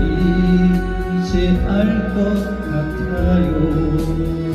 이제 알 것 같아요.